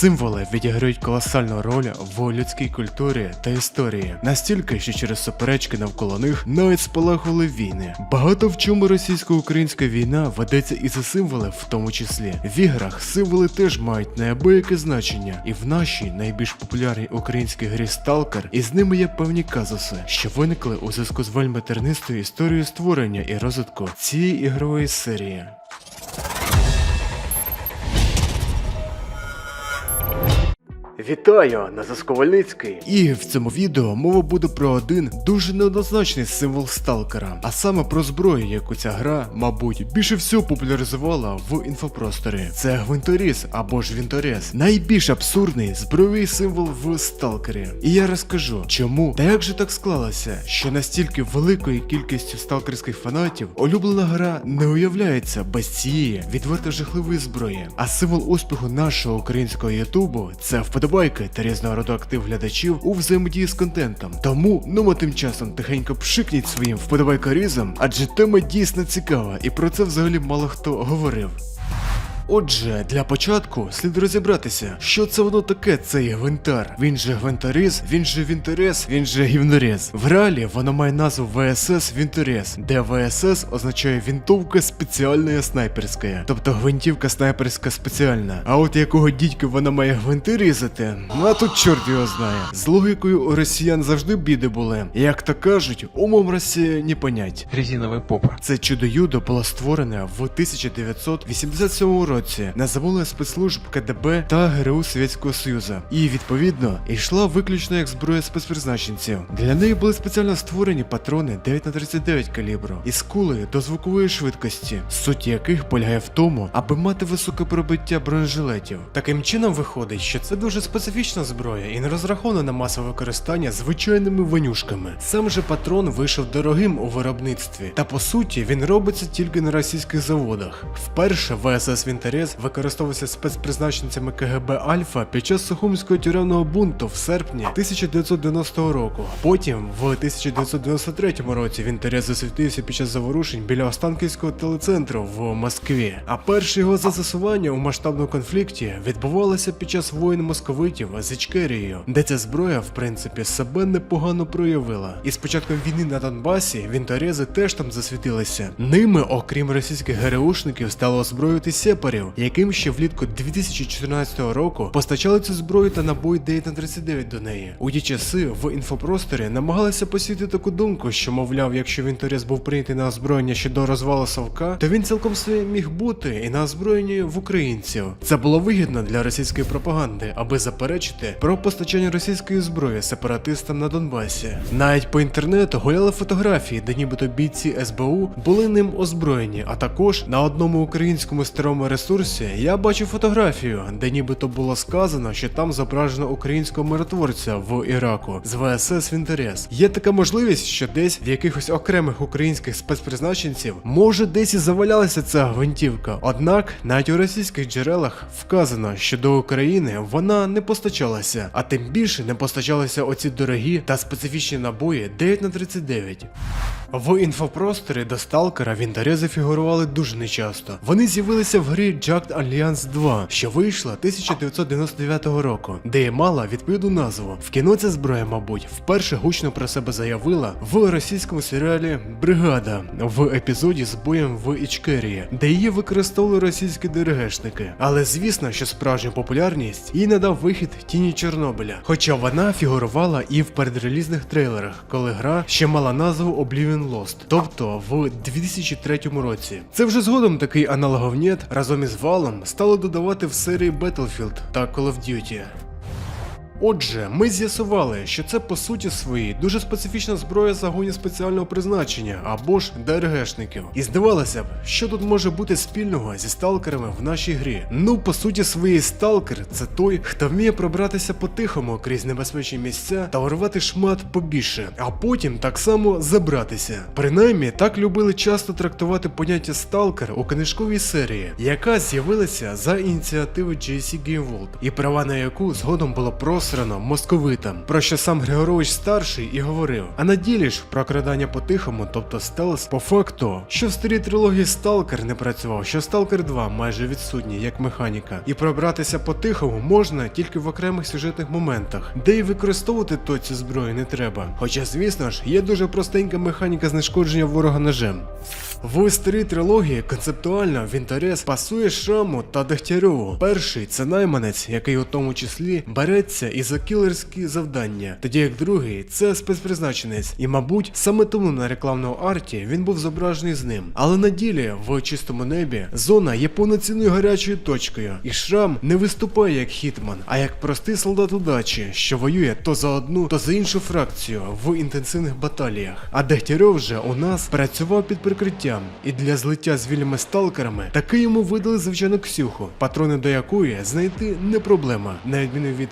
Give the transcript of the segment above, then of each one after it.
Символи відіграють колосальну роль в людській культурі та історії, настільки, що через суперечки навколо них навіть спалахували війни. Багато в чому російсько-українська війна ведеться і за символи, в тому числі. В іграх символи теж мають неабияке значення, і в нашій найбільш популярній українській грі Сталкер із ними є певні казуси, що виникли у зв'язку з вельми тернистою історією створення і розвитку цієї ігрової серії. Вітаю, Назас Ковальницький. І в цьому відео мова буде про один дуже неоднозначний символ сталкера, а саме про зброю, яку ця гра, мабуть, більше всього популяризувала в інфопросторі. Це гвинторіз або ж вінторез, найбільш абсурдний збройовий символ в сталкері. І я розкажу, чому та як же так склалося, що настільки великою кількістю сталкерських фанатів улюблена гра не уявляється без цієї відверто жахливої зброї. А символ успіху нашого українського ютубу це вподобайки та різного роду актив глядачів у взаємодії з контентом. Тому ну а тим часом тихенько пшикніть своїм вподобайкарізом, адже тема дійсно цікава, і про це взагалі мало хто говорив. Отже, для початку слід розібратися, що це воно таке цей гвинтар. Він же гвинтаріз, він же вінторез, він же гівнорез. В реалі воно має назву ВСС Вінторез, де ВСС означає вінтовка спеціальна снайперська, тобто гвинтівка снайперська спеціальна. А от якого дідька вона має гвинти різати, ну а тут чорт його знає. З логікою у росіян завжди біди були. Як то кажуть, умом Росії не понять. резиновая попа. Це чудо-юдо було створене в 1987 році на замовлення спецслужб КДБ та ГРУ Совєтського Союзу. І відповідно йшла виключно як зброя спецпризначенців. Для неї були спеціально створені патрони 9х39 калібру із кулею до звукової швидкості, суть яких полягає в тому, аби мати високе пробиття бронежилетів. Таким чином виходить, що це дуже специфічна зброя і не розрахована на масове використання звичайними ванюшками. Сам же патрон вийшов дорогим у виробництві, та по суті він робиться тільки на російських заводах. Вперше ВСС Вінтерез використовувався спецпризначенцями КГБ Альфа під час Сухумського тюремного бунту в серпні 1990 року. Потім, в 1993 році, Вінтерез засвітився під час заворушень біля Останківського телецентру в Москві. А перше його застосування у масштабному конфлікті відбувалося під час воїн московитів з Ічкерією, де ця зброя, в принципі, себе непогано проявила. І з початком війни на Донбасі вінторези теж там засвітилися. Ними, окрім російських ГРУшників, стало озброювати сепарів, яким ще влітку 2014 року постачали цю зброю та набої 9 39 до неї. У ті часи в інфопросторі намагалися посіяти таку думку, що мовляв, якщо вінторез був прийнятий на озброєння ще до розвалу Совка, то він цілком собі міг бути і на озброєнні в українців. Це було вигідно для російської пропаганди, аби заперечити про постачання російської зброї сепаратистам на Донбасі. Навіть по інтернету гуляли фотографії, де нібито бійці СБУ були ним озброєні. А також на одному українському старому ресурсі я бачив фотографію, де нібито було сказано, що там зображено українського миротворця в Іраку з ВСС Вінтерес. Є така можливість, що десь в якихось окремих українських спецпризначенців може десь і завалялася ця гвинтівка. Однак навіть у російських джерелах вказано, що до України вона не постачалася, а тим більше не постачалися оці дорогі та специфічні набої 9 на 39 В інфопросторі до сталкера вінтарези фігурували дуже нечасто. Вони з'явилися в грі Jagged Alliance 2, що вийшла 1999 року, де і мала відповідну назву. В кіно ця зброя, мабуть, вперше гучно про себе заявила в російському серіалі Бригада в епізоді з боєм в Ічкерії, де її використовували російські ДРГшники. Але звісно, що справжню популярність їй надав вихід тіні Чорнобиля. Хоча вона фігурувала і в передрелізних трейлерах, коли гра ще мала назву Oblivion Lost, тобто в 2003 році. Це вже згодом такий аналоговнет разом із валом стали додавати в серії Battlefield та Call of Duty. Отже, ми з'ясували, що це по суті своїй дуже специфічна зброя загонів спеціального призначення або ж ДРГшників. І здавалося б, що тут може бути спільного зі сталкерами в нашій грі. Ну, по суті, своїй сталкер це той, хто вміє пробратися по-тихому крізь небезпечні місця та урвати шмат побільше, а потім так само забратися. Принаймні, так любили часто трактувати поняття сталкер у книжковій серії, яка з'явилася за ініціативи JC Game World, і права на яку згодом було просто обосрано московитам, про що сам Григорович старший і говорив. А на ділі ж прокрадання по-тихому, тобто стелс, по факту, що в старій трилогії Сталкер не працював, що Сталкер 2 майже відсутній як механіка, і пробратися по-тихому можна тільки в окремих сюжетних моментах, де й використовувати то цю зброю не треба. Хоча, звісно ж, є дуже простенька механіка знешкодження ворога ножем. В старій трилогії концептуально в інтерес пасує Шраму та Дегтярьову. Перший це найманець, який у тому числі береться і за кілерські завдання, тоді як другий це спецпризначенець. І, мабуть, саме тому на рекламному арті він був зображений з ним. Але на ділі в чистому небі зона є повноцінною гарячою точкою, і шрам не виступає як хітман, а як простий солдат удачі, що воює то за одну, то за іншу фракцію в інтенсивних баталіях. А Дегтярьов же у нас працював під прикриттям, і для злиття з вільними сталкерами таки йому видали звичайну ксюху, патрони до якої знайти не проблема, на відміну від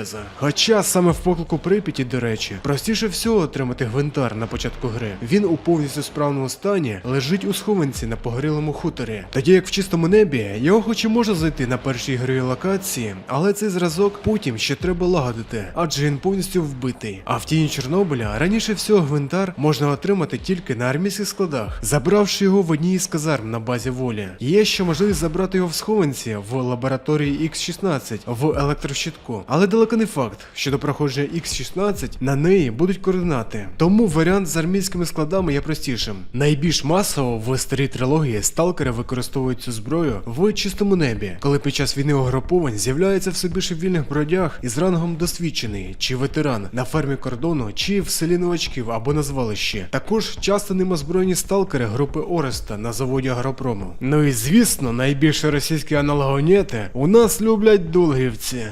Вінтореза. Хоча саме в поклику Прип'яті, до речі, простіше всього отримати гвинтар на початку гри. Він у повністю справному стані лежить у схованці на погорілому хуторі. Тоді як в чистому небі його хоч і можна знайти на першій ігровій локації, але цей зразок потім ще треба лагодити, адже він повністю вбитий. А в тіні Чорнобиля раніше всього гвинтар можна отримати тільки на армійських складах, забравши його в одній із казарм на базі волі. Є ще можливість забрати його в схованці в лабораторії X16 в електрощитку. Але далеко не факт, що до проходження X16 на неї будуть координати. Тому варіант з армійськими складами є простішим. Найбільш масово в старій трилогії сталкери використовують цю зброю в чистому небі, коли під час війни угруповань з'являється все більше вільних бродяг із рангом досвідчений чи ветеран на фермі кордону, чи в селі новачків або на звалищі. Також часто ним озброєні сталкери групи Ореста на заводі Агропрому. Ну і звісно, найбільше російські аналогонети у нас люблять долгівці.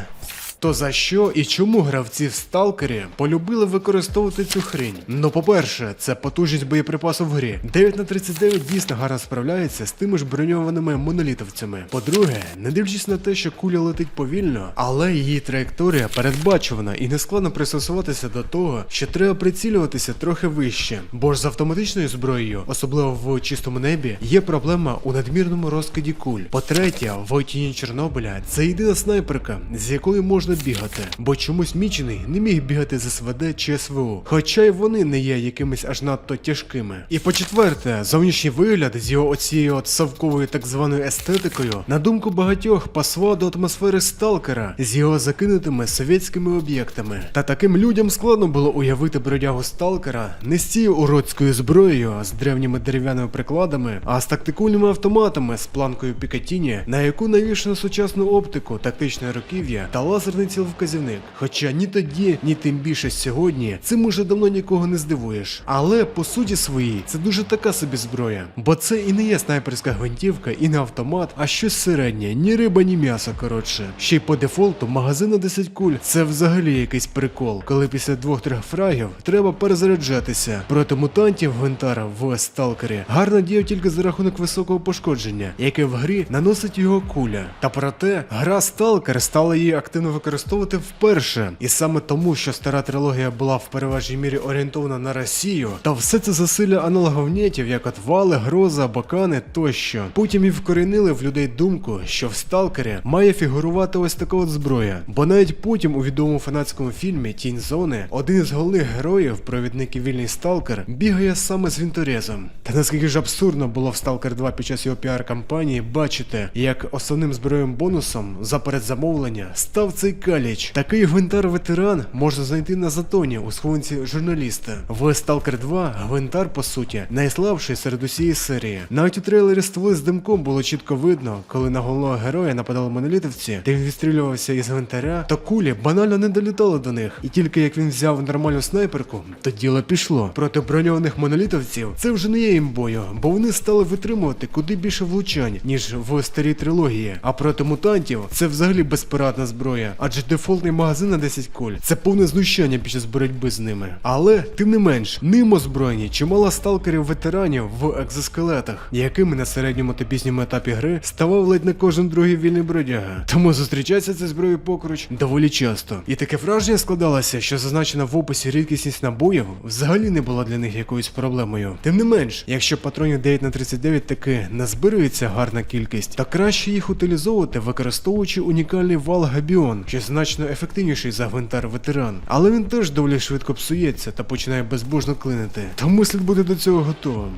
То за що і чому гравці в сталкері полюбили використовувати цю хрінь? Ну, по-перше, це потужність боєприпасу в грі. 9 на 39 дійсно гарно справляється з тими ж броньованими монолітовцями. По-друге, не дивлячись на те, що куля летить повільно, але її траєкторія передбачувана і не складно пристосуватися до того, що треба прицілюватися трохи вище. Бо ж з автоматичною зброєю, особливо в чистому небі, є проблема у надмірному розкиді куль. По-третє, в тіні Чорнобиля це єдина снайперка, з якою можна бігати, бо чомусь мічений не міг бігати з СВД чи СВО, хоча й вони не є якимись аж надто тяжкими. І по-четверте, зовнішній вигляд з його оцією от совковою так званою естетикою, на думку багатьох, пасував до атмосфери сталкера з його закинутими совєтськими об'єктами. Та таким людям складно було уявити бродягу сталкера не з цією уродською зброєю, з древніми дерев'яними прикладами, а з тактикульними автоматами з планкою Пікатіні, на яку навішано сучасну оптику, тактичне руків'я та лазерний ціловказівник. Хоча ні тоді, ні тим більше сьогодні цим уже давно нікого не здивуєш. Але по суті своїй це дуже така собі зброя, бо це і не є снайперська гвинтівка, і не автомат, а щось середнє, ні риба, ні м'ясо. Коротше, ще й по дефолту магазин на 10 куль це взагалі якийсь прикол, коли після двох-трьох фрагів треба перезаряджатися. Проти мутантів гвинтара в сталкері гарно діяв тільки за рахунок високого пошкодження, яке в грі наносить його куля. Та проте гра Сталкер стала її активно використовувати вперше. І саме тому, що стара трилогія була в переважній мірі орієнтована на Росію, та все це засилля аналоговнєтів, як от вали, гроза, бакани тощо. Потім і вкорінили в людей думку, що в сталкері має фігурувати ось така от зброя. Бо навіть потім у відомому фанатському фільмі Тінь зони один із головних героїв, провідник і вільний сталкер, бігає саме з вінторезом. Та наскільки ж абсурдно було в Stalker 2 під час його піар-кампанії бачити, як основним зброєм бонусом за передзамовлення став цей каліч. Такий гвинтар ветеран можна знайти на затоні у схованці журналіста. В Stalker 2 гвинтар, по суті, найслабший серед усієї серії. Навіть у трейлері стволи з димком було чітко видно, коли на головного героя нападали монолітовці, де він відстрілювався із гвинтаря, то кулі банально не долітали до них. І тільки як він взяв нормальну снайперку, то діло пішло. Проти броньованих монолітовців це вже не є імбою, бо вони стали витримувати куди більше влучань, ніж в старій трилогії. А проти мутантів це взагалі безпорадна зброя, адже дефолтний магазин на 10 куль це повне знущання під час боротьби з ними. Але тим не менш, ним озброєні чимало сталкерів ветеранів в екзоскелетах, якими на середньому та пізньому етапі гри ставав ледь не кожен другий вільний бродяга. Тому зустрічається ця зброя покруч доволі часто. І таке враження складалося, що зазначена в описі рідкісність набоїв взагалі не була для них якоюсь проблемою. Тим не менш, якщо патронів 9 на 39 таки назбирується гарна кількість, то краще їх утилізовувати, використовуючи унікальний вал Габіон, що що значно ефективніший за гвинтар ветеран, але він теж доволі швидко псується та починає безбожно клинити. Тому слід бути до цього готовим.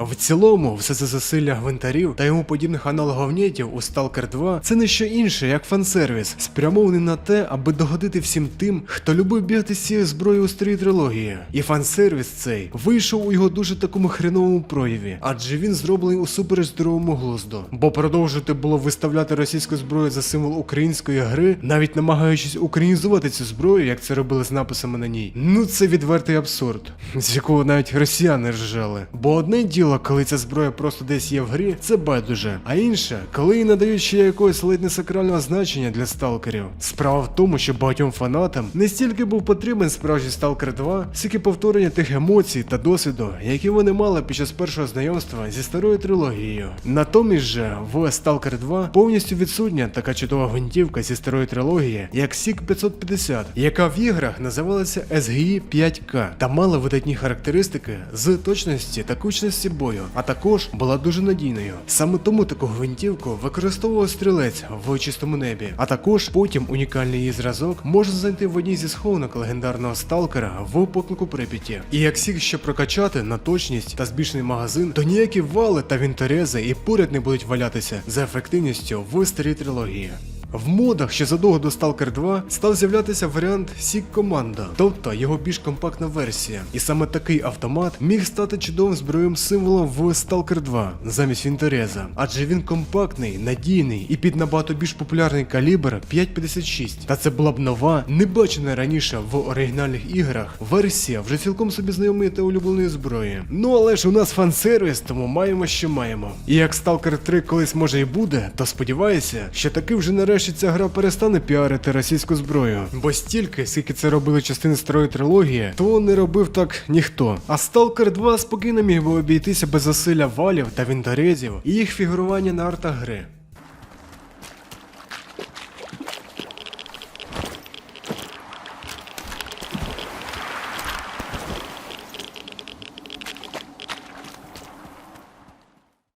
В цілому, все це засилля гвинтарів та йому подібних аналоговнєтів у Stalker 2 це не що інше, як фансервіс, спрямований на те, аби догодити всім тим, хто любив бігати з цією зброєю у старій трилогії. І фансервіс цей вийшов у його дуже такому хреновому прояві, адже він зроблений усупереч здоровому глузду. Бо продовжувати було виставляти російську зброю за символ української гри, навіть намагаючись українізувати цю зброю, як це робили з написами на ній. Ну це відвертий абсурд, з якого навіть росіяни ржали. Бо одне діло, коли ця зброя просто десь є в грі, це байдуже. А інше, коли їй надають ще якогось ледь не сакрального значення для сталкерів. Справа в тому, що багатьом фанатам не стільки був потрібен справжній Stalker 2, скільки повторення тих емоцій та досвіду, які вони мали під час першого знайомства зі старою трилогією. Натомість же в Stalker 2 повністю відсутня така чудова гвинтівка зі старої трилогії, як Сік 550, яка в іграх називалася SGI 5K та мала видатні характеристики з точності та кучності бою, а також була дуже надійною. Саме тому таку гвинтівку використовував стрілець в чистому небі, а також потім унікальний її зразок можна знайти в одній зі схованок легендарного сталкера в поклику Прип'яті. І як сік ще прокачати на точність та збільшений магазин, то ніякі вали та вінторези і поряд не будуть валятися за ефективністю в старій трилогії. В модах ще задовго до Stalker 2 став з'являтися варіант Сік Команда, тобто його більш компактна версія. І саме такий автомат міг стати чудовим збройним символом в Stalker 2 замість Вінтореза, адже він компактний, надійний і під набагато більш популярний калібр 5.56. Та це була б нова, не бачена раніше в оригінальних іграх, версія вже цілком собі знайомої та улюбленої зброї. Ну але ж у нас фан-сервіс, тому маємо, що маємо. І як Stalker 3 колись може і буде, то сподіваюся, що таки вже нарешті ця гра перестане піарити російську зброю. Бо стільки, скільки це робили частини старої трилогії, то не робив так ніхто. А Stalker 2 спокійно міг би обійтися без засилля валів та вінторезів і їх фігурування на артах гри.